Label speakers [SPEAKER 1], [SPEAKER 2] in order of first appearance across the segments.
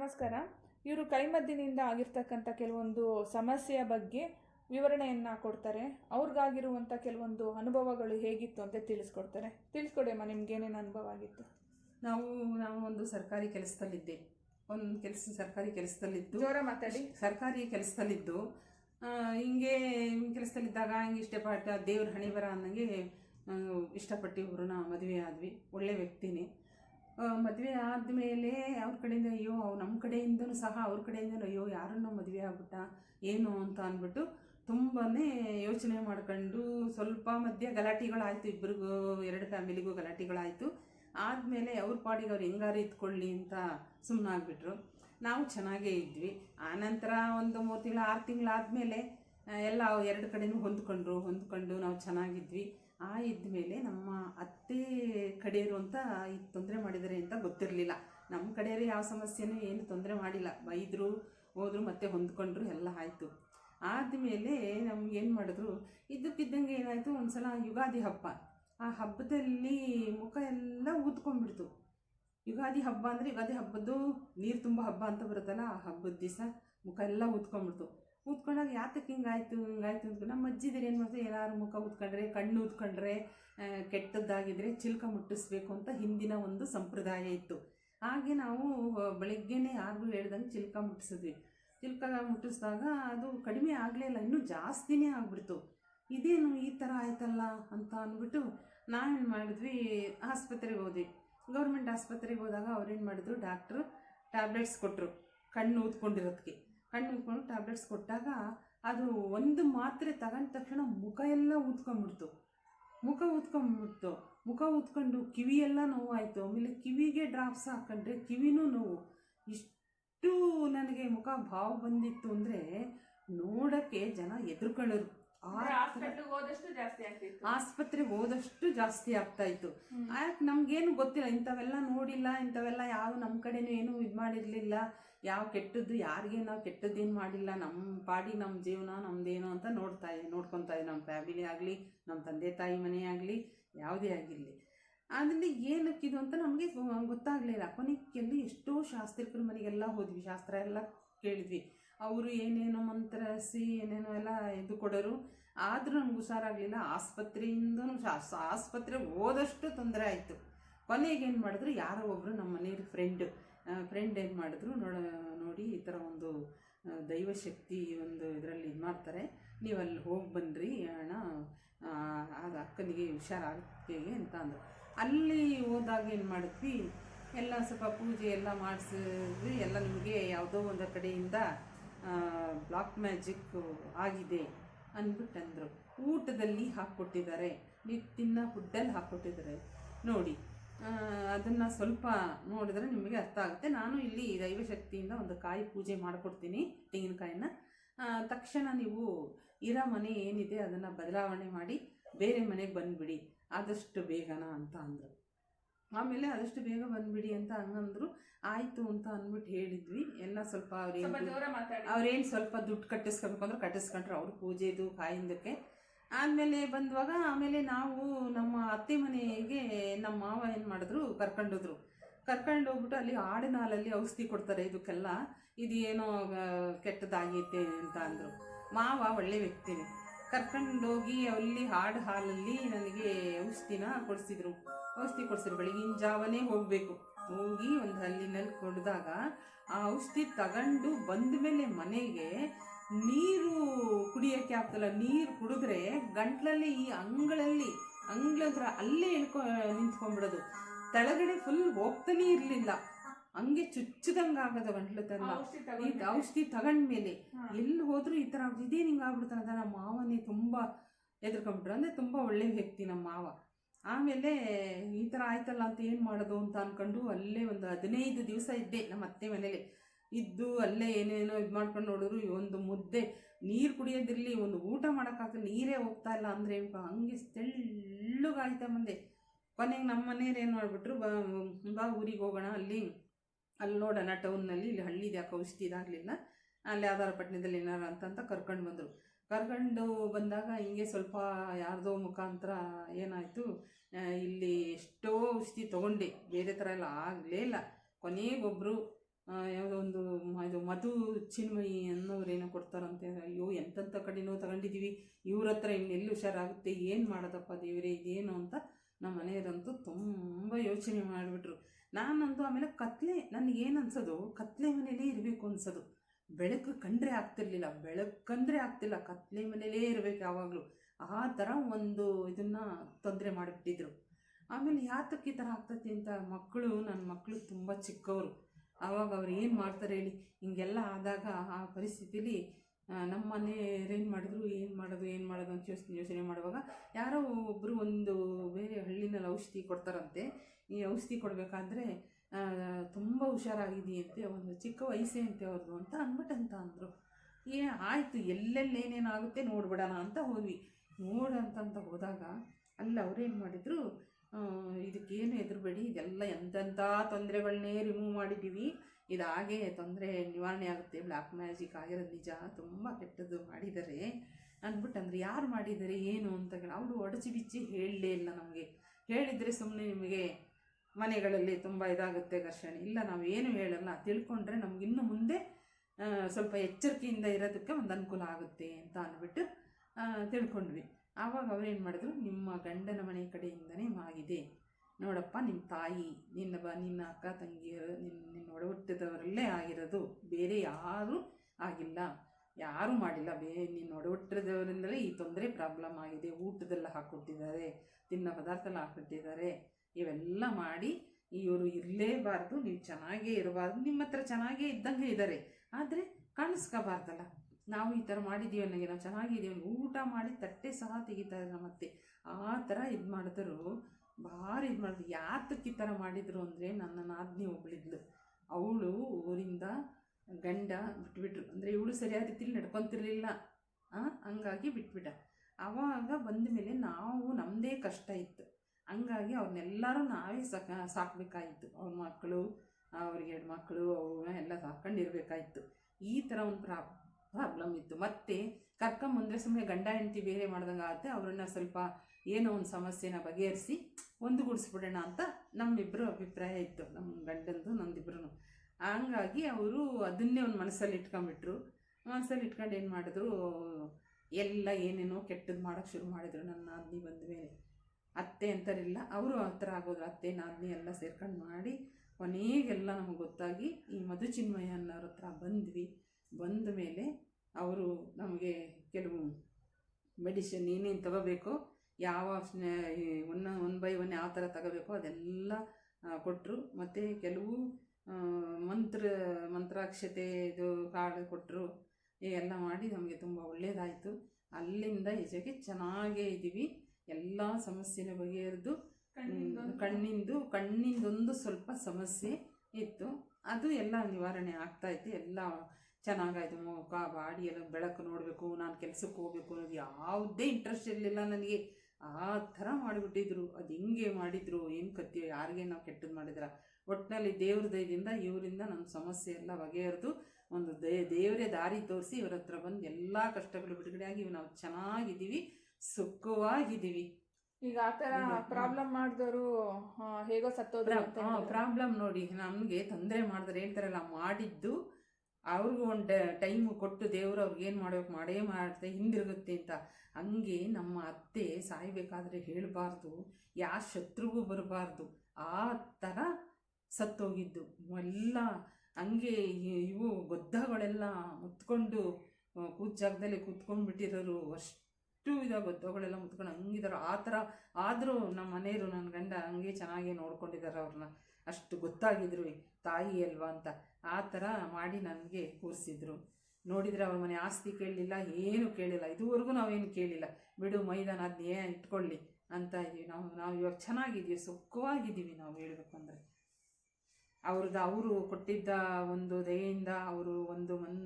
[SPEAKER 1] ನಮಸ್ಕಾರ. ಇವರು ಕೈಮದ್ದಿನಿಂದ ಆಗಿರ್ತಕ್ಕಂಥ ಕೆಲವೊಂದು ಸಮಸ್ಯೆಯ ಬಗ್ಗೆ ವಿವರಣೆಯನ್ನು ಕೊಡ್ತಾರೆ. ಅವ್ರಿಗಾಗಿರುವಂಥ ಕೆಲವೊಂದು ಅನುಭವಗಳು ಹೇಗಿತ್ತು ಅಂತ ತಿಳಿಸ್ಕೊಡ್ತಾರೆ. ತಿಳಿಸ್ಕೊಡಿ ಅಮ್ಮ ನಿಮ್ಗೆ ಏನೇನು ಅನುಭವ ಆಗಿತ್ತು?
[SPEAKER 2] ನಾವು ನಾವು ಒಂದು ಸರ್ಕಾರಿ ಕೆಲಸದಲ್ಲಿದ್ದೆ. ಒಂದು ಕೆಲಸ ಸರ್ಕಾರಿ ಕೆಲಸದಲ್ಲಿದ್ದು.
[SPEAKER 1] ಜೋರ ಮಾತಾಡಿ.
[SPEAKER 2] ಸರ್ಕಾರಿ ಕೆಲಸದಲ್ಲಿದ್ದು. ಆ, ಹಿಂಗೆ ಕೆಲಸದಲ್ಲಿದ್ದಾಗ ಹಿಂಗೆ ಇಷ್ಟಪಟ್ಟ ದೇವ್ರ ಹಣಿಬರ ಅನ್ನಂಗೆ ಆ, ಇಷ್ಟಪಟ್ಟು ಇವ್ರನ್ನ ಮದುವೆ ಆದ್ವಿ. ಒಳ್ಳೆ ವ್ಯಕ್ತಿನೇ. ಮದುವೆ ಆದಮೇಲೆ ಅವ್ರ ಕಡೆಯಿಂದ ಅಯ್ಯೋ ನಮ್ಮ ಕಡೆಯಿಂದನೂ ಸಹ ಅವ್ರ ಕಡೆಯಿಂದ ಅಯ್ಯೋ, ಯಾರನ್ನೋ ಮದುವೆ ಆಗ್ಬಿಟ್ಟ, ಏನು ಅಂತ ಅಂದ್ಬಿಟ್ಟು ತುಂಬಾ ಯೋಚನೆ ಮಾಡ್ಕೊಂಡು ಸ್ವಲ್ಪ ಮಧ್ಯೆ ಗಲಾಟೆಗಳಾಯಿತು ಇಬ್ಬರಿಗೂ ಎರಡು ಫ್ಯಾಮಿಲಿಗೂ ಗಲಾಟೆಗಳಾಯಿತು. ಆದಮೇಲೆ ಅವ್ರ ಪಾಡಿಗೆ ಅವ್ರು ಹೆಂಗಾರು ಇದ್ಕೊಳ್ಳಿ ಅಂತ ಸುಮ್ಮನಾಗ್ಬಿಟ್ರು ನಾವು ಚೆನ್ನಾಗೇ ಇದ್ವಿ. ಆನಂತರ ಒಂದು ಮೂರು ತಿಂಗಳು, ಆರು ತಿಂಗಳಾದಮೇಲೆ ಎಲ್ಲ ಎರಡು ಕಡೆನೂ ಹೊಂದ್ಕೊಂಡ್ರು. ಹೊಂದ್ಕೊಂಡು ನಾವು ಚೆನ್ನಾಗಿದ್ವಿ. ಆ ಇದ್ಮೇಲೆ ನಮ್ಮ ಅತ್ತೆ ಕಡೆಯರು ಅಂತ ಇದು ತೊಂದರೆ ಮಾಡಿದ್ದಾರೆ ಅಂತ ಗೊತ್ತಿರಲಿಲ್ಲ. ನಮ್ಮ ಕಡೆಯವರು ಯಾವ ಸಮಸ್ಯೆನೂ ಏನು ತೊಂದರೆ ಮಾಡಿಲ್ಲ. ಬೈದರು, ಹೋದರು, ಮತ್ತೆ ಹೊಂದ್ಕೊಂಡ್ರು, ಎಲ್ಲ ಆಯಿತು. ಆದಮೇಲೆ ನಮ್ಗೇನು ಮಾಡಿದ್ರು, ಇದ್ದಕ್ಕಿದ್ದಂಗೆ ಏನಾಯಿತು ಒಂದು ಸಲ ಯುಗಾದಿ ಹಬ್ಬ. ಆ ಹಬ್ಬದಲ್ಲಿ ಮುಖ ಎಲ್ಲ ಊದ್ಕೊಂಡ್ಬಿಡ್ತು. ಯುಗಾದಿ ಹಬ್ಬ ಅಂದರೆ ಯುಗಾದಿ ಹಬ್ಬದ್ದು ನೀರು ತುಂಬ ಹಬ್ಬ ಅಂತ ಬರುತ್ತಲ್ಲ, ಆ ಹಬ್ಬದ ದಿವಸ ಮುಖ ಎಲ್ಲ ಊದ್ಕೊಂಡ್ಬಿಡ್ತು. ಊದ್ಕೊಂಡಾಗ ಯಾತಕ್ಕೆ ಹಿಂಗಾಯ್ತು ಹಿಂಗಾಯ್ತು ಅಂತ ನಮ್ಮ ಅಜ್ಜಿದಿರು ಏನು ಮಾಡ್ತಾರೆ? ಏನಾದ್ರು ಮುಖ ಊದ್ಕೊಂಡ್ರೆ ಕಣ್ಣು ಕೆಟ್ಟದ್ದಾಗಿದ್ದರೆ ಕೆಟ್ಟದ್ದಾಗಿದ್ರೆ ಚಿಲ್ಕ ಮುಟ್ಟಿಸ್ಬೇಕು ಅಂತ ಹಿಂದಿನ ಒಂದು ಸಂಪ್ರದಾಯ ಇತ್ತು. ಹಾಗೆ ನಾವು ಬೆಳಗ್ಗೆನೇ ಯಾರಿಗೂ ಹೇಳ್ದಂಗೆ ಚಿಲ್ಕ ಮುಟ್ಟಿಸಿದ್ವಿ. ಚಿಲ್ಕ ಮುಟ್ಟಿಸಿದಾಗ ಅದು ಕಡಿಮೆ ಆಗಲೇ ಇಲ್ಲ, ಇನ್ನೂ ಜಾಸ್ತಿನೇ ಆಗ್ಬಿಡ್ತು. ಇದೇನು ಈ ಥರ ಆಯ್ತಲ್ಲ ಅಂತ ಅಂದ್ಬಿಟ್ಟು ನಾವೇನು ಮಾಡಿದ್ವಿ, ಆಸ್ಪತ್ರೆಗೆ ಹೋದ್ವಿ. ಗೌರ್ಮೆಂಟ್ ಆಸ್ಪತ್ರೆಗೆ ಹೋದಾಗ ಅವ್ರೇನು ಮಾಡಿದ್ರು, ಡಾಕ್ಟ್ರು ಟ್ಯಾಬ್ಲೆಟ್ಸ್ ಕೊಟ್ಟರು ಕಣ್ಣು ಊದ್ಕೊಂಡಿರೋದಕ್ಕೆ ಊದ್ಕೊಂಡು ಟ್ಯಾಬ್ಲೆಟ್ಸ್ ಕೊಟ್ಟಾಗ ಅದು ಒಂದು ಮಾತ್ರೆ ತಗೊಂಡ ತಕ್ಷಣ ಮುಖ ಎಲ್ಲ ಊದ್ಕೊಂಡ್ಬಿಡ್ತು. ಮುಖ ಊದ್ಕೊಂಡ್ಬಿಡ್ತು. ಮುಖ ಊದ್ಕೊಂಡು ಕಿವಿಯೆಲ್ಲ ನೋವಾಯಿತು. ಆಮೇಲೆ ಕಿವಿಗೆ ಡ್ರಾಪ್ಸ್ ಹಾಕೊಂಡ್ರೆ ಕಿವಿನೂ ನೋವು. ಇಷ್ಟು ನನಗೆ ಮುಖ ಭಾವ ಬಂದಿತ್ತು ಅಂದರೆ ನೋಡೋಕ್ಕೆ ಜನ ಎದುರುಕೊಳ್ಳೋರು ಆಸ್ಪತ್ರೆ ಥರ
[SPEAKER 1] ಹೋದಷ್ಟು ಜಾಸ್ತಿ ಆಗ್ತಿತ್ತು.
[SPEAKER 2] ಆಸ್ಪತ್ರೆಗೆ ಹೋದಷ್ಟು ಜಾಸ್ತಿ ಆಗ್ತಾ ಇತ್ತು. ಯಾಕೆ ನಮ್ಗೇನು ಗೊತ್ತಿಲ್ಲ. ಇಂಥವೆಲ್ಲ ನೋಡಿಲ್ಲ ಇಂಥವೆಲ್ಲ ಯಾವ ನಮ್ಮ ಕಡೆನೂ ಏನು ಇದು ಮಾಡಿರಲಿಲ್ಲ. ಯಾವ ಕೆಟ್ಟದ್ದು, ಯಾರಿಗೆ ನಾವು ಕೆಟ್ಟದ್ದೇನು ಮಾಡಿಲ್ಲ ನಮ್ಮ ಪಾಡಿ ನಮ್ಮ ಜೀವನ ನಮ್ಮದೇನು ಅಂತ ನೋಡ್ತಾ ನೋಡ್ಕೊತಾ ಇದ್ದೀವಿ ನಮ್ಮ ಫ್ಯಾಮಿಲಿ ಆಗಲಿ ನಮ್ಮ ತಂದೆ, ತಾಯಿ ಮನೆ ಆಗಲಿ, ಯಾವುದೇ ಆಗಿರಲಿ. ಏನಕ್ಕೆ ಏನಕ್ಕಿದು ಅಂತ ನಮಗೆ ಗೊತ್ತಾಗಲಿಲ್ಲ. ಕೊನೆಗೆಲ್ಲಿ ಎಷ್ಟೋ ಶಾಸ್ತ್ರಿಕರ ಮನೆಗೆಲ್ಲ ಹೋದ್ವಿ, ಶಾಸ್ತ್ರ ಎಲ್ಲ ಕೇಳಿದ್ವಿ. ಅವರು ಏನೇನೋ ಮಂತ್ರಸಿ ಏನೇನೋ ಎಲ್ಲ ಇದು ಕೊಡೋರು. ಆದರೂ ನಮ್ಗೆ ಹುಷಾರಾಗಲಿಲ್ಲ ಆಸ್ಪತ್ರೆಯಿಂದನೂ ಶಾಸ್ ಆಸ್ಪತ್ರೆಗೆ ಹೋದಷ್ಟು ತೊಂದರೆ ಆಯಿತು. ಕೊನೆಗೆ ಏನು ಮಾಡಿದ್ರು, ಯಾರೋ ಒಬ್ಬರು ನಮ್ಮ ಮನೆಯವ್ರ ಫ್ರೆಂಡ್ ಫ್ರೆಂಡ್ ಏನು ಮಾಡಿದ್ರು, ನೋಡ, ನೋಡಿ, ಈ ಥರ ಒಂದು ದೈವಶಕ್ತಿ ಒಂದು ಇದರಲ್ಲಿ ಇದು ಮಾಡ್ತಾರೆ. ನೀವು ಅಲ್ಲಿ ಹೋಗಿ ಬನ್ನಿರಿ ಅಣ್ಣ ಆಗ ಅಕ್ಕನಿಗೆ ಹುಷಾರಾಗಕ್ಕೆ ಅಂತ ಅಂದರು. ಅಲ್ಲಿ ಹೋದಾಗ ಏನು ಮಾಡಿದ್ವಿ, ಎಲ್ಲ ಸ್ವಲ್ಪ ಪೂಜೆ ಎಲ್ಲ ಮಾಡಿಸಿದ್ವಿ. ಎಲ್ಲ ನಿಮಗೆ ಯಾವುದೋ ಒಂದು ಕಡೆಯಿಂದ ಬ್ಲಾಕ್ ಮ್ಯಾಜಿಕ್ ಆಗಿದೆ ಅಂದ್ಬಿಟ್ಟು ಅಂದರು. ಊಟದಲ್ಲಿ ಹಾಕ್ಕೊಟ್ಟಿದ್ದಾರೆ. ನೀವು ತಿನ್ನೋ ಫುಡ್ಡಲ್ಲಿ ಹಾಕ್ಕೊಟ್ಟಿದ್ದಾರೆ. ನೋಡಿ ಅದನ್ನು ಸ್ವಲ್ಪ ನೋಡಿದರೆ ನಿಮಗೆ ಅರ್ಥ ಆಗುತ್ತೆ. ನಾನು ಇಲ್ಲಿ ದೈವ ಶಕ್ತಿಯಿಂದ ಒಂದು ಕಾಯಿ ಪೂಜೆ ಮಾಡಿಕೊಡ್ತೀನಿ ತೆಂಗಿನಕಾಯಿನ ಆ, ತಕ್ಷಣ ನೀವು ಇರೋ ಮನೆ ಏನಿದೆ ಅದನ್ನು ಬದಲಾವಣೆ ಮಾಡಿ ಬೇರೆ ಮನೆಗೆ ಬಂದುಬಿಡಿ. ಆದಷ್ಟು ಬೇಗನ ಅಂತ ಅಂದರು. ಆಮೇಲೆ ಆದಷ್ಟು ಬೇಗ ಬಂದುಬಿಡಿ ಅಂತ ಹಂಗಂದ್ರು ಆಯಿತು ಅಂತ ಅಂದ್ಬಿಟ್ಟು ಹೇಳಿದ್ವಿ. ಎಲ್ಲ ಸ್ವಲ್ಪ ಅವ್ರೇನು ಅವ್ರೇನು ಸ್ವಲ್ಪ ದುಡ್ಡು ಕಟ್ಟಿಸ್ಕೊಬೇಕು ಅಂದ್ರೆ ಕಟ್ಟಿಸ್ಕೊಂಡ್ರು. ಅವ್ರ ಪೂಜೆದು ಕಾಯಿಂದಕ್ಕೆ ಆದಮೇಲೆ ಬಂದುವಾಗ ಆಮೇಲೆ ನಾವು ನಮ್ಮ ಅತ್ತೆ ಮನೆಗೆ ನಮ್ಮ ಮಾವ ಏನು ಮಾಡಿದ್ರು, ಕರ್ಕೊಂಡೋದ್ರು. ಕರ್ಕೊಂಡು ಹೋಗ್ಬಿಟ್ಟು ಅಲ್ಲಿ ಆಡಿನ ಹಾಲಲ್ಲಿ ಔಷಧಿ ಕೊಡ್ತಾರೆ ಇದಕ್ಕೆಲ್ಲ. ಇದು ಏನೋ ಕೆಟ್ಟದಾಗೈತೆ ಅಂತ ಅಂದರು. ಮಾವ ಒಳ್ಳೆ ವ್ಯಕ್ತಿನೇ ಕರ್ಕೊಂಡೋಗಿ ಅಲ್ಲಿ ಹಾಡು ಹಾಲಲ್ಲಿ ನನಗೆ ಔಷಧಿನ ಕೊಡಿಸಿದ್ರು. ಔಷಧಿ ಕೊಡಿಸಿದ್ರು. ಬೆಳಗಿನ ಜಾವನೇ ಹೋಗಬೇಕು. ಹೋಗಿ ಒಂದು ಹಲ್ಲಿನಲ್ಲಿ ಕೊಡಿದಾಗ ಆ ಔಷಧಿ ತಗೊಂಡು ಬಂದ ಮೇಲೆ ಮನೆಗೆ ನೀರು ಕುಡಿಯೋಕ್ಕೆ ಆಗ್ತಲ್ಲ ನೀರು ಕುಡಿದ್ರೆ ಗಂಟ್ಲಲ್ಲಿ ಈ ಅಂಗಳಲ್ಲಿ ಅಂಗ್ಳ ಹತ್ರ ಅಲ್ಲೇ ಇಳ್ಕೊ ನಿಂತ್ಕೊಂಡ್ಬಿಡೋದು. ತಳಗಡೆ ಫುಲ್ ಹೋಗ್ತಾನೆ ಇರಲಿಲ್ಲ. ಹಂಗೆ ಚುಚ್ಚದಂಗೆ ಆಗೋದು ಗಂಟ್ಲು ಈ? ಔಷಧಿ ತಗೊಂಡ್ಮೇಲೆ. ಎಲ್ಲಿ ಹೋದ್ರು ಈ ಥರ ಇದೇ ಹಿಂಗೆ ಆಗ್ಬಿಡ್ತಾನೆ ಅಂತ ನಮ್ಮ ಮಾವನೇ ತುಂಬ ಎದ್ಕೊಂಡ್ಬಿಟ್ರು ಅಂದರೆ ತುಂಬ ಒಳ್ಳೆ ವ್ಯಕ್ತಿ ನಮ್ಮ ಮಾವ. ಆಮೇಲೆ ಈ ಥರ ಆಯ್ತಲ್ಲ ಅಂತ ಏನು ಮಾಡೋದು ಅಂತ ಅಂದ್ಕೊಂಡು ಅಲ್ಲೇ ಒಂದು ಹದಿನೈದು ದಿವಸ ಇದ್ದೆ ನಮ್ಮ ಅತ್ತೆ ಮನೇಲಿ. ಇದ್ದು ಅಲ್ಲೇ ಏನೇನೋ ಇದು ಮಾಡ್ಕೊಂಡು ನೋಡಿದ್ರು ಒಂದು ಮುದ್ದೆ ನೀರು ಕುಡಿಯೋದಿರಲಿ, ಒಂದು ಊಟ ಮಾಡೋಕ್ಕಾಗಲ್ಲ ನೀರೇ ಹೋಗ್ತಾ ಇಲ್ಲ ಅಂದರೆ ಹಂಗೆ ತೆಳ್ಳಗಾಯ್ತಾ ಬಂದೆ. ಕೊನೆಗೆ ನಮ್ಮ ಮನೆಯವ್ರು ಏನು ಮಾಡಿಬಿಟ್ರು, ಬಾ ಬಾ ಊರಿಗೆ ಹೋಗೋಣ, ಅಲ್ಲಿ ಅಲ್ಲಿ ನೋಡೋಣ ಟೌನ್ನಲ್ಲಿ ಇಲ್ಲಿ ಹಳ್ಳಿದು ಯಾಕೆ ಔಷಧಿ ಇದಾಗಲಿಲ್ಲ ಅಲ್ಲಿ ಯಾವ್ದಾರ ಪಟ್ಟಣದಲ್ಲಿ ಏನಾರು ಅಂತಂತ ಕರ್ಕೊಂಡು ಬಂದರು. ಕರ್ಕೊಂಡು ಬಂದಾಗ ಹಿಂಗೆ ಸ್ವಲ್ಪ ಯಾರ್ದೋ ಮುಖಾಂತರ ಏನಾಯಿತು ಇಲ್ಲಿ ಎಷ್ಟೋ ಔಷಧಿ ತೊಗೊಂಡೆ, ಬೇರೆ ಥರ ಎಲ್ಲ ಆಗಲೇ ಇಲ್ಲ. ಕೊನೆಗೊಬ್ಬರು ಯಾವುದೋ ಒಂದು ಇದು ಮಧು ಚಿನ್ಮಯಿ ಅನ್ನೋರು ಅನ್ನೋರೇನೋ ಕೊಡ್ತಾರಂತೆ. ಅಯ್ಯೋ ಎಂತೆಂಥ ಕಡೆನೋ ತಗೊಂಡಿದ್ದೀವಿ. ಇವ್ರ ಹತ್ರ ಇನ್ನೆಲ್ಲಿ ಹುಷಾರಾಗುತ್ತೆ? ಏನು ಮಾಡೋದಪ್ಪ ದೇವರೇ? ಇದೇನು ಅಂತ ನಮ್ಮ ಮನೆಯವರಂತೂ ತುಂಬ ಯೋಚನೆ ಮಾಡಿಬಿಟ್ರು. ನಾನಂತೂ ಆಮೇಲೆ ಕತ್ಲೆ, ನನಗೇನು ಅನ್ಸೋದು? ಕತ್ಲೆ ಮನೇಲೇ ಇರಬೇಕು ಅನ್ಸೋದು. ಬೆಳಕು ಕಂಡ್ರೆ ಆಗ್ತಿರ್ಲಿಲ್ಲ. ಬೆಳಕು ಕಂಡ್ರೆ ಆಗ್ತಿಲ್ಲ. ಕತ್ಲೆ ಮನೇಲೇ ಇರಬೇಕು ಯಾವಾಗಲೂ. ಆ ಥರ ಒಂದು ಇದನ್ನು ತೊಂದರೆ ಮಾಡಿಬಿಟ್ಟಿದ್ರು. ಆಮೇಲೆ ಯಾತಕ್ಕೆ ಈ ಥರ ಆಗ್ತೈತಿ ಅಂತ ಮಕ್ಕಳು ನನ್ನ ಮಕ್ಕಳು ತುಂಬ ಚಿಕ್ಕವರು. ಆವಾಗ ಅವ್ರು ಏನು ಮಾಡ್ತಾರೆ ಹೇಳಿ, ಹಿಂಗೆಲ್ಲ ಆದಾಗ ಆ ಪರಿಸ್ಥಿತಿಲಿ ನಮ್ಮ ಮನೆಯವ್ರೇನು ಮಾಡಿದ್ರು, ಏನು ಮಾಡೋದು ಏನು ಮಾಡೋದು ಅಂತ ಯೋಚನೆ ಯೋಚನೆ ಮಾಡುವಾಗ ಯಾರೋ ಒಬ್ಬರು ಒಂದು ಬೇರೆ ಹಳ್ಳಿನಲ್ಲಿ ಔಷಧಿ ಕೊಡ್ತಾರಂತೆ. ಈ ಔಷಧಿ ಕೊಡಬೇಕಾದ್ರೆ ತುಂಬ ಹುಷಾರಾಗಿದೆಯಂತೆ ಒಂದು ಚಿಕ್ಕ ವಯಸ್ಸೇ ಅಂತೆ ಅವ್ರದ್ದು ಅಂತ ಅಂದ್ಬಿಟ್ಟು ಅಂತ ಅಂದರು. ಏ, ಆಯಿತು, ಎಲ್ಲೆಲ್ಲಿ ಏನೇನಾಗುತ್ತೆ ನೋಡ್ಬಿಡೋಣ ಅಂತ ಹೋದ್ವಿ. ನೋಡಂತಂತ ಹೋದಾಗ, ಅಲ್ಲಿ, ಅವ್ರೇನು ಮಾಡಿದ್ರು ಇದಕ್ಕೇನು ಹೆದರಬೇಡಿ. ಇದೆಲ್ಲ ಎಂತೆಂಥ ತೊಂದರೆಗಳನ್ನೇ ರಿಮೂವ್ ಮಾಡಿದ್ದೀವಿ. ಇದು ಹಾಗೆ ತೊಂದರೆ ನಿವಾರಣೆ ಆಗುತ್ತೆ. ಬ್ಲ್ಯಾಕ್ ಮ್ಯಾಜಿಕ್ ಆಗಿರೋದು ನಿಜ. ತುಂಬ ಕೆಟ್ಟದ್ದು ಮಾಡಿದ್ದಾರೆ. ಅಂದ್ಬಿಟ್ಟು ಅಂದರೆ ಯಾರು ಮಾಡಿದ್ದಾರೆ, ಏನು ಅಂತ ಅವರು ಒಡಚಿ ಬಿಚ್ಚಿ ಹೇಳಲೇ ಇಲ್ಲ ನಮಗೆ. ಹೇಳಿದರೆ ಸುಮ್ಮನೆ ನಿಮಗೆ ಮನೆಗಳಲ್ಲಿ ತುಂಬ ಇದಾಗುತ್ತೆ ಘರ್ಷಣೆ. ಇಲ್ಲ, ನಾವು ಏನು ಹೇಳಲ್ಲ. ತಿಳ್ಕೊಂಡ್ರೆ ನಮಗಿನ್ನು ಮುಂದೆ ಸ್ವಲ್ಪ ಎಚ್ಚರಿಕೆಯಿಂದ ಇರೋದಕ್ಕೆ ಒಂದು ಅನುಕೂಲ ಆಗುತ್ತೆ ಅಂತ ಅಂದ್ಬಿಟ್ಟು ತಿಳ್ಕೊಂಡ್ವಿ. ಆವಾಗ ಏನು ಮಾಡಿದ್ರು? ನಿಮ್ಮ ಗಂಡನ ಮನೆ ಕಡೆಯಿಂದನೇ ಆಗಿದೆ ನೋಡಪ್ಪ ನಿಮ್ಮ ತಾಯಿ, ನಿನ್ನ ಬ, ನಿನ್ನ ಅಕ್ಕ, ತಂಗಿಯರು ನಿನ್ನ ನಿನ್ನ ಒಡಹುಟ್ಟಿದವರಲ್ಲೇ ಆಗಿರೋದು. ಬೇರೆ ಯಾರೂ ಆಗಿಲ್ಲ. ಯಾರೂ ಮಾಡಿಲ್ಲ. ಬೇ, ನಿನ್ನ ಒಡಹುಟ್ಟಿದವರಿಂದಲೇ ಈ ತೊಂದರೆ ಪ್ರಾಬ್ಲಮ್ ಆಗಿದೆ. ಊಟದೆಲ್ಲ ಹಾಕ್ಕೊಟ್ಟಿದ್ದಾರೆ, ತಿನ್ನೋ ಪದಾರ್ಥ ಎಲ್ಲ ಹಾಕ್ಕೊಟ್ಟಿದ್ದಾರೆ. ಇವೆಲ್ಲ ಮಾಡಿ ಇವರು ಇರಲೇಬಾರ್ದು. ನೀವು ಚೆನ್ನಾಗೇ ಇರಬಾರ್ದು. ನಿಮ್ಮ ಹತ್ರ ಚೆನ್ನಾಗೇ ಇದ್ದಂಗೆ ಇದ್ದಾರೆ. ಆದರೆ ಕಾಣಿಸ್ಕೋಬಾರ್ದಲ್ಲ. ನಾವು ಈ ಥರ ಮಾಡಿದ್ದೀವಿ ಏನೋ ನಾವು ಊಟ ಮಾಡಿ ತಟ್ಟೆ ಸಹ ತೆಗಿತಾರೆ ಮತ್ತೆ ಆ ಥರ ಇದು ಮಾಡಿದ್ರು. ಭಾರಿ ಇದು ಮಾಡಿದ್ರು. ಯಾತಕ್ಕೆ ಈ ಥರ ಮಾಡಿದರು ಅಂದರೆ ನನ್ನ ನಾದ್ನಿ ಒಬ್ಳಿದ್ಲು. ಅವಳು ಊರಿಂದ ಗಂಡ ಬಿಟ್ಬಿಟ್ರು. ಅಂದರೆ ಇವಳು ಸರಿಯಾದ ರೀತಿಲಿ ನಡ್ಕೊತಿರ್ಲಿಲ್ಲ. ಹಂಗಾಗಿ ಬಿಟ್ಬಿಟ್ಟ. ಆವಾಗ ಬಂದ ಮೇಲೆ ನಾವು ನಮ್ಮದೇ ಕಷ್ಟ ಇತ್ತು. ಹಂಗಾಗಿ ಅವ್ರನ್ನೆಲ್ಲರೂ ನಾವೇ ಸಾಕ, ಸಾಕಬೇಕಾಯಿತು. ಅವ್ರ ಮಕ್ಕಳು ಅವ್ರಿಗೆ ಎರಡು ಮಕ್ಕಳು ಅವನ್ನ ಎಲ್ಲ ಸಾಕೊಂಡಿರ್ಬೇಕಾಯ್ತು ಈ ಥರ ಒಂದು ಪ್ರಾ ಪ್ರಾಬ್ಲಮ್ ಇತ್ತು. ಮತ್ತೆ ಕರ್ಕೊಂಬಂದ್ರೆ ಸುಮ್ಮನೆ ಗಂಡ ಹೆಂಡತಿ ಬೇರೆ ಮಾಡ್ದಂಗೆ ಆಗುತ್ತೆ. ಅವ್ರನ್ನ ಸ್ವಲ್ಪ ಏನೋ ಒಂದು ಸಮಸ್ಯೆನ ಬಗೆಹರಿಸಿ ಒಂದುಗೂಡಿಸ್ಬಿಡೋಣ ಅಂತ ನಮ್ಮಿಬ್ಬರು ಅಭಿಪ್ರಾಯ ಇತ್ತು. ನಮ್ಮ ಗಂಡಂದು ನಂದಿಬ್ರು ಹಂಗಾಗಿ ಅವರು ಅದನ್ನೇ ಒಂದು ಮನಸ್ಸಲ್ಲಿ ಇಟ್ಕೊಂಡ್ಬಿಟ್ರು. ಮನಸ್ಸಲ್ಲಿ ಇಟ್ಕೊಂಡು ಏನು ಮಾಡಿದ್ರು, ಎಲ್ಲ ಏನೇನೋ ಕೆಟ್ಟದ್ದು ಮಾಡೋಕ್ಕೆ ಶುರು ಮಾಡಿದ್ರು. ನನ್ನ ನಾದ್ನಿ ಬಂದ ಮೇಲೆ. ಅತ್ತೆ ಅಂತಾರಿಲ್ಲ, ಅವರು ಆ ಥರ ಆಗೋದು ಅತ್ತೆ, ನಾದ್ನಿ ಎಲ್ಲ ಸೇರ್ಕೊಂಡು ಮಾಡಿ, ಕೊನೆಗೆಲ್ಲ ನಮಗೆ ಗೊತ್ತಾಗಿ ಈ ಮಧು ಚಿನ್ಮಯ ಅನ್ನೋರ ಹತ್ರ ಬಂದ್ವಿ. ಬಂದ ಮೇಲೆ ಅವರು ನಮಗೆ ಕೆಲವು ಮೆಡಿಸಿನ್ ಏನೇನು ತಗೋಬೇಕು ಯಾವ ಒನ್ ಒನ್ ಬೈ ಒನ್ ಯಾವ ಥರ ತಗೋಬೇಕು ಅದೆಲ್ಲ ಕೊಟ್ಟರು ಮತ್ತು ಕೆಲವು ಮಂತ್ರ ಮಂತ್ರಾಕ್ಷತೆ ಇದು ಕಾಳು ಕೊಟ್ಟರು ಎಲ್ಲ ಮಾಡಿ ನಮಗೆ ತುಂಬ ಒಳ್ಳೆಯದಾಯಿತು ಅಲ್ಲಿಂದ ಈಚೆಗೆ ಚೆನ್ನಾಗೇ ಇದ್ದೀವಿ. ಎಲ್ಲ ಸಮಸ್ಯೆನ ಬಗೆಹರಿದು ಕಣ್ಣಿಂದು ಕಣ್ಣಿಂದೊಂದು ಸ್ವಲ್ಪ ಸಮಸ್ಯೆ ಇತ್ತು. ಅದು ಎಲ್ಲ ನಿವಾರಣೆ ಆಗ್ತಾಯಿತ್ತು ಎಲ್ಲ ಚೆನ್ನಾಗಾಯ್ತು ಮುಖ ಬಾಡಿ ಎಲ್ಲ ಬೆಳಕು ನೋಡಬೇಕು ನಾನು ಕೆಲಸಕ್ಕೆ ಹೋಗ್ಬೇಕು ಅನ್ನೋದು ಯಾವುದೇ ಇಂಟ್ರೆಸ್ಟ್ ಇರಲಿಲ್ಲ ನನಗೆ. ಆ ಥರ ಮಾಡಿಬಿಟ್ಟಿದ್ರು. ಅದು ಹಿಂಗೆ ಮಾಡಿದ್ರು. ಏನು ಕತ್ತೀವಿ ಯಾರಿಗೆ ನಾವು ಕೆಟ್ಟದ್ದು ಮಾಡಿದ್ರ? ಒಟ್ಟಿನಲ್ಲಿ ದೇವ್ರ ದಯದಿಂದ ಇವರಿಂದ ನಮ್ಮ ಸಮಸ್ಯೆ ಎಲ್ಲ ಬಗೆಹರಿದು ಒಂದು ದೇ ದೇವರೇ ದಾರಿ ತೋರಿಸಿ ಇವ್ರ ಹತ್ರ ಬಂದು ಎಲ್ಲ ಕಷ್ಟಗಳು ಬಿಡುಗಡೆ ಆಗಿ ನಾವು ಚೆನ್ನಾಗಿದ್ದೀವಿ ಸುಖವಾಗಿದ್ದೀವಿ.
[SPEAKER 1] ಈಗ ಆ ಥರ ಪ್ರಾಬ್ಲಮ್ ಮಾಡಿದವರು ಹೇಗೋ ಸತ್ತೋದ್ರು.
[SPEAKER 2] ಪ್ರಾಬ್ಲಮ್ ನೋಡಿ ನಮಗೆ ತೊಂದರೆ ಮಾಡಿದ್ರೆ ಹೇಳ್ತಾರಲ್ಲ ಮಾಡಿದ್ದು ಅವ್ರಿಗೂ ಒಂದು ಟೈಮ್ ಕೊಟ್ಟು ದೇವರು ಅವ್ರಿಗೆ ಏನು ಮಾಡ್ಬೇಕು ಮಾಡೇ ಮಾಡುತ್ತೆ ಹಿಂದಿರುಗುತ್ತೆ ಅಂತ. ಹಂಗೆ ನಮ್ಮ ಅತ್ತೆ ಸಾಯ್ಬೇಕಾದ್ರೆ ಹೇಳಬಾರ್ದು ಯಾವ ಶತ್ರುಗೂ ಬರಬಾರ್ದು, ಆ ಥರ ಸತ್ತೋಗಿದ್ದು. ಎಲ್ಲ ಹಂಗೆ ಇವು ಗೊದ್ದಗಳೆಲ್ಲ ಮುತ್ಕೊಂಡು ಕೂತ್ ಜಾಗದಲ್ಲಿ ಕೂತ್ಕೊಂಡ್ಬಿಟ್ಟಿರೋರು ಅಷ್ಟು ಇದ ಗೊದ್ದಗಳೆಲ್ಲ ಮುತ್ಕೊಂಡು ಹಂಗಿದಾರೋ. ಆ ಥರ ಆದರೂ ನಮ್ಮ ಮನೆಯವರು ನನ್ನ ಗಂಡ ಹಂಗೆ ಚೆನ್ನಾಗಿ ನೋಡ್ಕೊಂಡಿದ್ದಾರೆ ಅವ್ರನ್ನ ಅಷ್ಟು ಗೊತ್ತಾಗಿದ್ರು ತಾಯಿ ಅಲ್ವಾ ಅಂತ ಆ ಥರ ಮಾಡಿ ನನಗೆ ಕೂರಿಸಿದ್ರು. ನೋಡಿದರೆ ಅವ್ರ ಮನೆ ಆಸ್ತಿ ಕೇಳಲಿಲ್ಲ, ಏನು ಕೇಳಿಲ್ಲ ಇದುವರೆಗೂ ನಾವೇನು ಕೇಳಿಲ್ಲ. ಬಿಡು, ಮೈದಾನ ಅದನ್ನೇ ಇಟ್ಕೊಳ್ಳಿ ಅಂತ ಇದ್ದೀವಿ. ನಾವು ನಾವು ಇವಾಗ ಚೆನ್ನಾಗಿದ್ದೀವಿ, ಸುಖವಾಗಿದ್ದೀವಿ ನಾವು ಹೇಳಬೇಕು ಅಂದರೆ. ಅವ್ರದ್ದು, ಅವರು ಕೊಟ್ಟಿದ್ದ ಒಂದು ದಯೆಯಿಂದ, ಅವರು ಒಂದು ಮನ್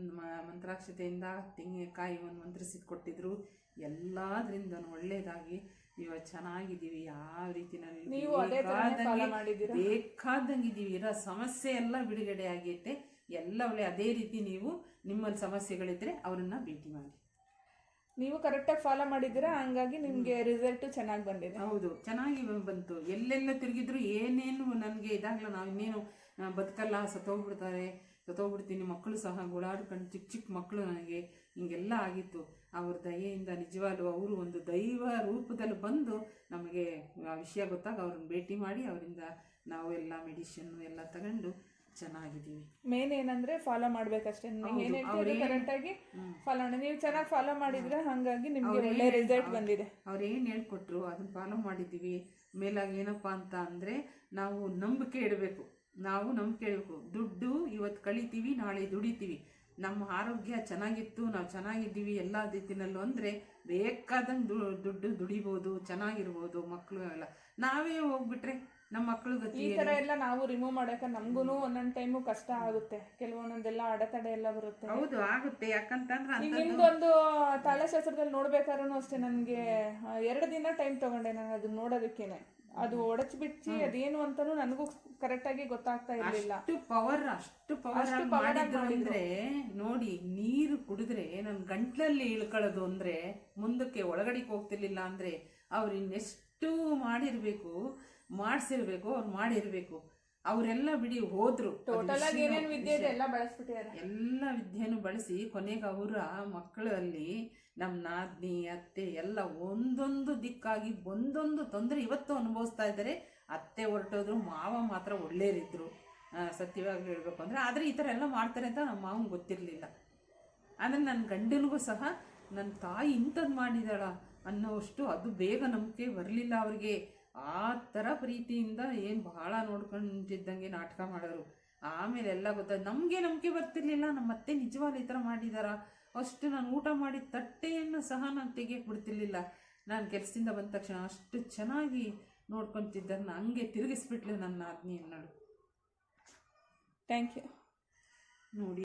[SPEAKER 2] ಮಂತ್ರಾಕ್ಷತೆಯಿಂದ ತೆಂಗಿನಕಾಯಿ ಒಂದು ಮಂತ್ರಿಸಿದ್ ಕೊಟ್ಟಿದ್ರು. ಎಲ್ಲದರಿಂದ ಒಳ್ಳೆಯದಾಗಿ ಇವಾಗ ಚೆನ್ನಾಗಿದ್ದೀವಿ ಯಾವ ರೀತಿ
[SPEAKER 1] ನೀವು ಅದೇ ಮಾಡಿದ್ದೀರಾ
[SPEAKER 2] ಬೇಕಾದಂಗೆ ಇದ್ದೀವಿ ಇರೋ ಸಮಸ್ಯೆ ಎಲ್ಲ ಬಿಡುಗಡೆ ಆಗೈತೆ. ಎಲ್ಲ ಒಳ್ಳೆ ಅದೇ ರೀತಿ ನೀವು ನಿಮ್ಮಲ್ಲಿ ಸಮಸ್ಯೆಗಳಿದ್ರೆ ಅವರನ್ನ ಭೇಟಿ ಮಾಡಿ.
[SPEAKER 1] ನೀವು ಕರೆಕ್ಟಾಗಿ ಫಾಲೋ ಮಾಡಿದ್ದೀರಾ? ಹಂಗಾಗಿ ನಿಮಗೆ ರಿಸಲ್ಟ್ ಚೆನ್ನಾಗಿ ಬಂದಿದೆ.
[SPEAKER 2] ಹೌದು ಚೆನ್ನಾಗಿ ಬ- ಬಂತು. ಎಲ್ಲೆಲ್ಲ ತಿರುಗಿದ್ರು ಏನೇನು ನನಗೆ ಇದಾಗಲ್ಲ ನಾವು ಇನ್ನೇನು ಆ, ಬದುಕಲ್ಲ ಸತ್ತೋಗ್ಬಿಡ್ತಾರೆ ಸತ್ತೋಗ್ಬಿಡ್ತೀನಿ ಮಕ್ಕಳು ಸಹ ಗುಳಾಡ್ಕೊಂಡು ಚಿಕ್ಕ ಚಿಕ್ಕ ಮಕ್ಕಳು ನನಗೆ ಹಿಂಗೆಲ್ಲ ಆಗಿತ್ತು. ಅವ್ರ ದಯೆಯಿಂದ ನಿಜವಾಗ್ಲೂ ಅವರು ಒಂದು ದೈವ ರೂಪದಲ್ಲಿ ಬಂದು ನಮಗೆ ಆ ವಿಷಯ ಗೊತ್ತಾಗ ಅವ್ರನ್ನ ಭೇಟಿ ಮಾಡಿ ಅವರಿಂದ ನಾವು ಎಲ್ಲ ಮೆಡಿಷನ್ನು ಎಲ್ಲ ತಗೊಂಡು ಚೆನ್ನಾಗಿದ್ದೀವಿ.
[SPEAKER 1] ಮೇನ್ ಏನಂದ್ರೆ ಫಾಲೋ ಮಾಡ್ಬೇಕಷ್ಟೇ. ನೀವು
[SPEAKER 2] ಹೌದು,
[SPEAKER 1] ಏನ್ ಹೇಳ್ತೀರಿ
[SPEAKER 2] ಅವ್ರೇನ್-
[SPEAKER 1] ಕರೆಕ್ಟ್ ಆಗಿ
[SPEAKER 2] ಹ್ಮ್.
[SPEAKER 1] ಫಾಲೋ ಮಾಡಿ. ನೀವು ಚೆನ್ನಾಗಿ ಫಾಲೋ ಮಾಡಿದ್ರೆ ಹಂಗಾಗಿ ನಿಮ್ಗೆ ಒಳ್ಳೆ ರಿಸಲ್ಟ್
[SPEAKER 2] ಬಂದಿದೆ.
[SPEAKER 1] ಬಂದಿದೆ
[SPEAKER 2] ಏನ್ ಹೇಳ್ಕೊಟ್ರು ಅದನ್ನ ಫಾಲೋ ಮಾಡಿದ್ದೀವಿ. ಮೇಲಾಗಿ ಏನಪ್ಪ ಅಂತ ಅಂದ್ರೆ ನಾವು ನಂಬಿಕೆ ಇಡಬೇಕು. ನಾವು ನಂಬಿಕೆ ಇಡಬೇಕು. ದುಡ್ಡು ಇವತ್ತು ಕಳಿತೀವಿ ನಾಳೆ ದುಡಿತೀವಿ. ನಮ್ಮ ಆರೋಗ್ಯ ಚೆನ್ನಾಗಿತ್ತು ನಾವು ಚೆನ್ನಾಗಿದ್ದೀವಿ ಎಲ್ಲ ರೀತಿನಲ್ಲೂ ಅಂದರೆ ಬೇಕಾದಂಗೆ ದು ದುಡ್ಡು ದುಡಿಬೋದು ಚೆನ್ನಾಗಿರ್ಬೋದು ಮಕ್ಕಳು ಎಲ್ಲ. ನಾವೇ ಹೋಗ್ಬಿಟ್ರೆ ನಮ್ಮ ಮಕ್ಕಳು
[SPEAKER 1] ಈ
[SPEAKER 2] ಥರ
[SPEAKER 1] ತರ ಎಲ್ಲ ನಾವು ರಿಮೂವ್ ಮಾಡೋಕೆ ನಮಗೂ ಒಂದೊಂದು ಟೈಮು ಕಷ್ಟ ಆಗುತ್ತೆ. ಕೆಲವೊಂದೊಂದೆಲ್ಲ ಅಡೆತಡೆ ಎಲ್ಲ ಬರುತ್ತೆ.
[SPEAKER 2] ಹೌದು ಆಗುತ್ತೆ. ಯಾಕಂತಂದ್ರೆ
[SPEAKER 1] ನಿಮ್ದೊಂದು ತಾಳಶಾಸ್ತ್ರದಲ್ಲಿ ನೋಡ್ಬೇಕಾದ್ರೂ ಅಷ್ಟೇ ನನಗೆ ಎರಡು ದಿನ ಟೈಮ್ ತಗೊಂಡೆ ನಾನು ಅದನ್ನ ನೋಡೋದಕ್ಕೇನೆ. ಅದು ಒಡಚ್ ಬಿಚ್ಚಿ ಅದೇನು ಅಂತಾನು ನನಗೂ ಕರೆಕ್ಟ್ ಆಗಿ ಗೊತ್ತಾಗ್ತಾ ಇರಲಿಲ್ಲ.
[SPEAKER 2] ಅಷ್ಟು ಪವರ್ ಅಷ್ಟು ಪವರ್
[SPEAKER 1] ಅಷ್ಟು power ಆಗಿ
[SPEAKER 2] ಮಾಡಿದ್ರು. ಅಂದ್ರೆ ನೋಡಿ ನೀರು ಕುಡಿದ್ರೆ ನನ್ ಗಂಟ್ಲಲ್ಲಿ ಇಳ್ಕೊಳ್ಳೋದು ಅಂದ್ರೆ ಮುಂದಕ್ಕೆ ಒಳಗಡೆಗೆ ಹೋಗ್ತಿರ್ಲಿಲ್ಲ ಅಂದ್ರೆ ಅವ್ರು ಇನ್ನೆಷ್ಟು ಮಾಡಿರ್ಬೇಕು ಮಾಡಿಸಿರ್ಬೇಕು ಅವ್ರು ಮಾಡಿರ್ಬೇಕು. ಅವರೆಲ್ಲ ಬಿಡಿ ಹೋದ್ರು. ಅದ್
[SPEAKER 1] ಟೋಟಲ್ ಆಗಿ
[SPEAKER 2] ವಿಷಯ-
[SPEAKER 1] ವಿದ್ಯೆ ಇದೆ ಎಲ್ಲ ಬಳಸ್ಬಿಟ್ಟಿದ್ದಾರೆ
[SPEAKER 2] ಎಲ್ಲ ವಿದ್ಯೆನೂ ಬಳಸಿ ಕೊನೆಗೆ ಅವರ ಮಕ್ಕಳಲ್ಲಿ ನಮ್ಮ ನಾದ್ನಿ, ಅತ್ತೆ ಎಲ್ಲ ಒಂದೊಂದು ದಿಕ್ಕಾಗಿ ಒಂದೊಂದು ತೊಂದರೆ ಇವತ್ತು ಅನುಭವಿಸ್ತಾ ಇದ್ದಾರೆ. ಅತ್ತೆ ಹೊರಟೋದ್ರು, ಮಾವ ಮಾತ್ರ ಒಳ್ಳೆಯರಿದ್ದರು ಸತ್ಯವಾಗಿ ಹೇಳಬೇಕು ಅಂದರೆ. ಆದರೆ ಈ ಥರ ಎಲ್ಲ ಮಾಡ್ತಾರೆ ಅಂತ ನಮ್ಮ ಮಾವಂಗೆ ಗೊತ್ತಿರಲಿಲ್ಲ. ಆದರೆ ನನ್ನ ಗಂಡನಿಗೂ ಸಹ ನನ್ನ ತಾಯಿ ಇಂಥದ್ದು ಮಾಡಿದಾಳ ಅನ್ನೋಷ್ಟು ಅದು ಬೇಗ ನಂಬಿಕೆ ಬರಲಿಲ್ಲ ಅವ್ರಿಗೆ. ಆ ಥರ ಪ್ರೀತಿಯಿಂದ ಏನು ಬಹಳ ನೋಡ್ಕೊಂಡಿದ್ದಂಗೆ ನಾಟಕ ಮಾಡೋರು. ಆಮೇಲೆ ಎಲ್ಲ ಗೊತ್ತಾಯ್ತು ನಮಗೆ ನಂಬಿಕೆ ಬರ್ತಿರ್ಲಿಲ್ಲ. ನಮ್ಮ ಅತ್ತೆ ನಿಜವಾಗ್ಲೂ ಈ ಥರ ಮಾಡಿದಾರ? ಅಷ್ಟು ನಾನು ಊಟ ಮಾಡಿದ ತಟ್ಟೆಯನ್ನು ಸಹ ನಾನು ತೆಗಿಯಕ್ಕೆ ಬಿಡ್ತಿರ್ಲಿಲ್ಲ. ನಾನು ಕೆಲಸದಿಂದ ಬಂದ ತಕ್ಷಣ ಅಷ್ಟು ಚೆನ್ನಾಗಿ ನೋಡ್ಕೊತಿದ್ದನ್ನು ಹಂಗೆ ತಿರುಗಿಸ್ಬಿಟ್ಲು ನನ್ನ ಆಜ್ಞೆಯನ್ನು
[SPEAKER 1] ಥ್ಯಾಂಕ್ ಯು
[SPEAKER 2] ನೋಡಿ.